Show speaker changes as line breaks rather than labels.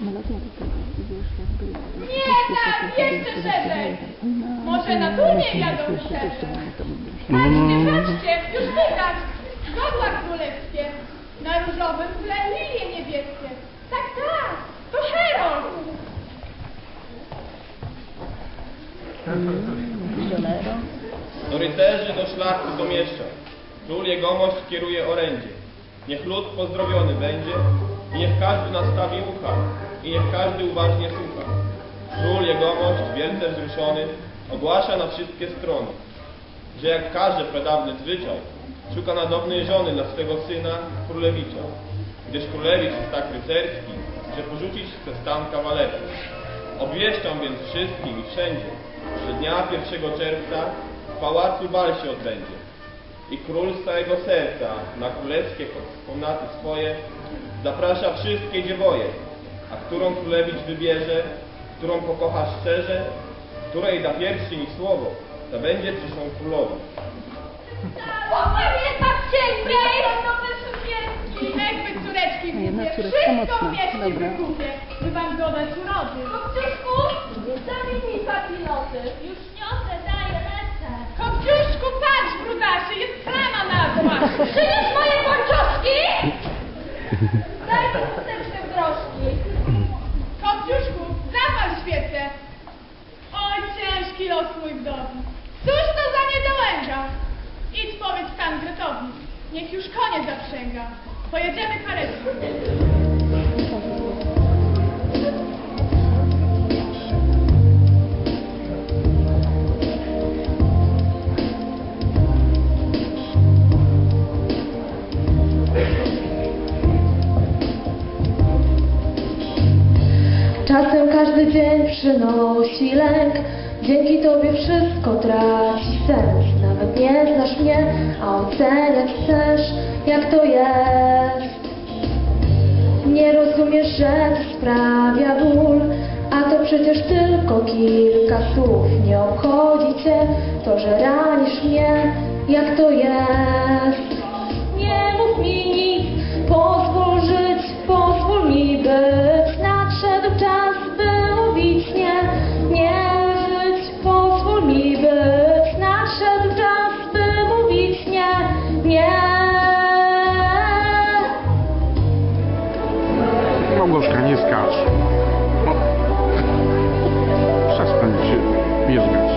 Do.
Nie tak, jeszcze szerzej. Może na turniej jadą szerzej. Patrzcie, patrzcie, już widać. Godła królewskie. Na różowym tle lilie niebieskie. Tak, tak, to Herod.
Do rycerzy, do szlachty domieszcza. Król jegomość kieruje orędzie. Niech lud pozdrowiony będzie i niech każdy nastawi ucha i niech każdy uważnie słucha. Król jegomość, wielce wzruszony, ogłasza na wszystkie strony, że jak każe pradawny zwyczaj, szuka nadobnej żony dla swego syna, królewicza. Gdyż królewicz jest tak rycerski, że porzucić chce stan kawalerski. Obwieszczam więc wszystkim i wszędzie, że dnia 1 czerwca w pałacu bal się odbędzie. I król z całego serca na królewskie komnaty swoje zaprasza wszystkie dziewoje, a którą królewicz wybierze, którą pokocha szczerze, której da pierścień i słowo, ta będzie przyszłą królową.
Jest tak cienkiej. nowe sukienki. Jakby córeczki głupie.
córeczka
Wszystko
Dobra.
wykupie, by wam dodać urody. Kopciuszku, zamknij mi papilosy.
Już niosę, daję, lecę.
Kopciuszku, patrz, brudasie, jest plama na złach.
Przyniósł moje pończoszki? Daj mi chusteczkę w groszki.
Ciężki los mój wdowi. Cóż to za niedołęga? Idź powiedz Tangretowi, niech już konie zaprzęga. Pojedziemy karetką.
Czasem każdy dzień przynosi lęk, dzięki Tobie wszystko traci sens. Nawet nie znasz mnie, a oceniać chcesz, jak to jest. Nie rozumiesz, że sprawia ból, a to przecież tylko kilka słów. Nie obchodzi Cię to, że ranisz mnie, jak to. Agnieszka, nie skacz. Przestań się mieszkać.